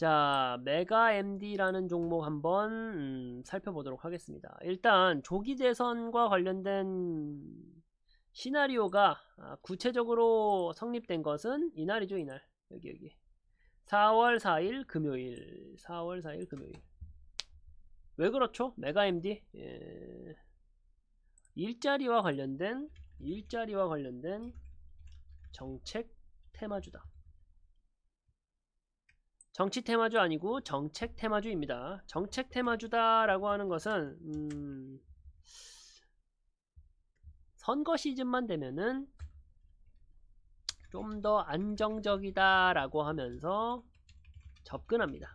자, 메가 MD라는 종목 한번 음, 살펴보도록 하겠습니다. 일단 조기 대선과 관련된 시나리오가 아, 구체적으로 성립된 것은 이날이죠, 이날. 여기 여기. 4월 4일 금요일. 4월 4일 금요일. 왜 그렇죠? 메가 MD. 예. 일자리와 관련된 일자리와 관련된 정책 테마주다. 정치 테마주 아니고 정책 테마주입니다. 정책 테마주다라고 하는 것은 음, 선거 시즌만 되면은 좀 더 안정적이다라고 하면서 접근합니다.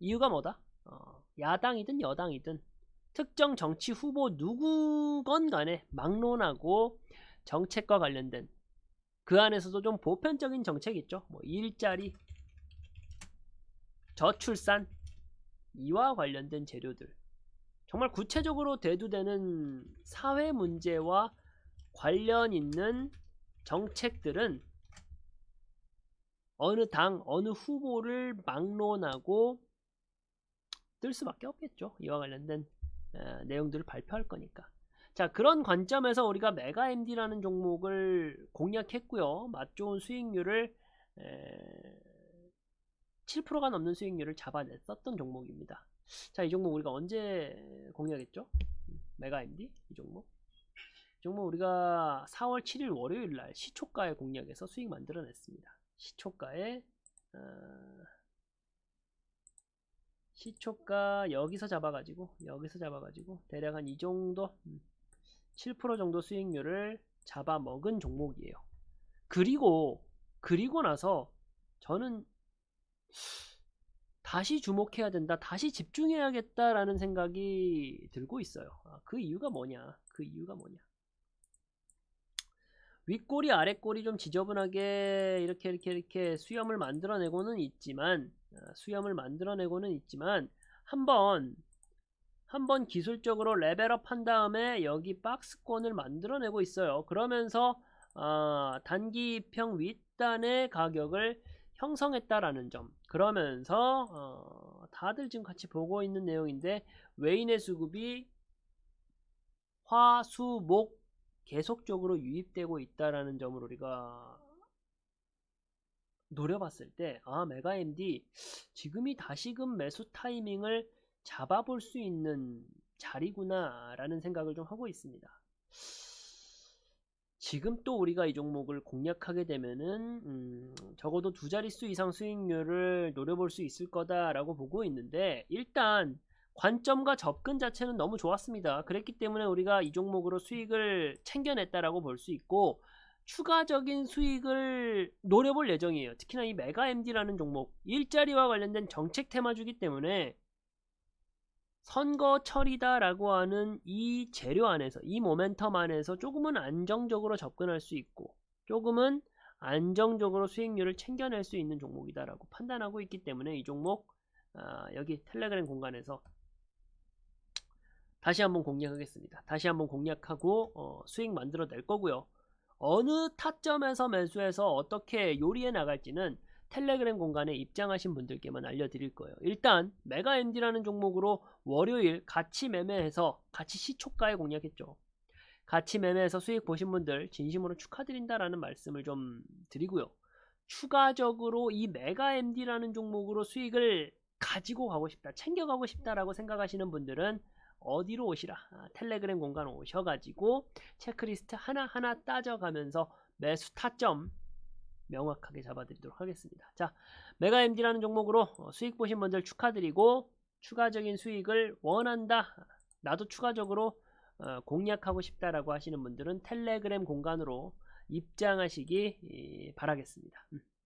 이유가 뭐다? 어, 야당이든 여당이든 특정 정치 후보 누구건 간에 막론하고 정책과 관련된 그 안에서도 좀 보편적인 정책이 있죠. 뭐 일자리, 저출산, 이와 관련된 재료들. 정말 구체적으로 대두되는 사회 문제와 관련 있는 정책들은 어느 당, 어느 후보를 막론하고 뜰 수밖에 없겠죠. 이와 관련된 에, 내용들을 발표할 거니까. 자, 그런 관점에서 우리가 메가 MD라는 종목을 공략했고요. 맛 좋은 수익률을 에, 7%가 넘는 수익률을 잡아냈었던 종목입니다. 자, 이 종목 우리가 언제 공략했죠? 메가 MD 이 종목. 이 종목 우리가 4월 7일 월요일 날 시초가에 공략해서 수익 만들어냈습니다. 시초가에 어, 시초가 여기서 잡아가지고 여기서 잡아가지고 대략 한 이 정도 7% 정도 수익률을 잡아먹은 종목이에요. 그리고 그리고 나서 저는 다시 주목해야 된다, 다시 집중해야겠다라는 생각이 들고 있어요. 아, 그 이유가 뭐냐? 그 이유가 뭐냐? 윗꼬리 아랫꼬리 좀 지저분하게 이렇게 이렇게 이렇게 수염을 만들어내고는 있지만 아, 수염을 만들어내고는 있지만 한번 한번 기술적으로 레벨업 한 다음에 여기 박스권을 만들어내고 있어요. 그러면서 어, 단기평 윗단의 가격을 형성했다라는 점. 그러면서 어, 다들 지금 같이 보고 있는 내용인데 외인의 수급이 화, 수, 목 계속적으로 유입되고 있다라는 점을 우리가 노려봤을 때, 아, 메가 MD 지금이 다시금 매수 타이밍을 잡아볼 수 있는 자리구나 라는 생각을 좀 하고 있습니다. 지금 또 우리가 이 종목을 공략하게 되면은 음, 적어도 두 자릿수 이상 수익률을 노려볼 수 있을 거다라고 보고 있는데 일단 관점과 접근 자체는 너무 좋았습니다. 그랬기 때문에 우리가 이 종목으로 수익을 챙겨냈다라고 볼 수 있고 추가적인 수익을 노려볼 예정이에요. 특히나 이 메가 MD라는 종목 일자리와 관련된 정책 테마주기 때문에 선거철이다라고 하는 이 재료 안에서 이 모멘텀 안에서 조금은 안정적으로 접근할 수 있고 조금은 안정적으로 수익률을 챙겨낼 수 있는 종목이다라고 판단하고 있기 때문에 이 종목 아, 여기 텔레그램 공간에서 다시 한번 공략하겠습니다. 다시 한번 공략하고 어, 수익 만들어 낼 거고요. 어느 타점에서 매수해서 어떻게 요리해 나갈지는 텔레그램 공간에 입장하신 분들께만 알려드릴 거예요. 일단 메가 MD라는 종목으로 월요일 같이 매매해서 같이 시초가에 공략했죠. 같이 매매해서 수익 보신 분들 진심으로 축하드린다라는 말씀을 좀 드리고요. 추가적으로 이 메가 MD라는 종목으로 수익을 가지고 가고 싶다, 챙겨가고 싶다라고 생각하시는 분들은 어디로 오시라? 아, 텔레그램 공간 오셔가지고 체크리스트 하나하나 따져가면서 매수 타점 명확하게 잡아드리도록 하겠습니다. 자, 메가MD라는 종목으로 어, 수익 보신 분들 축하드리고 추가적인 수익을 원한다. 나도 추가적으로 어, 공략하고 싶다라고 하시는 분들은 텔레그램 공간으로 입장하시기 바라겠습니다. 음.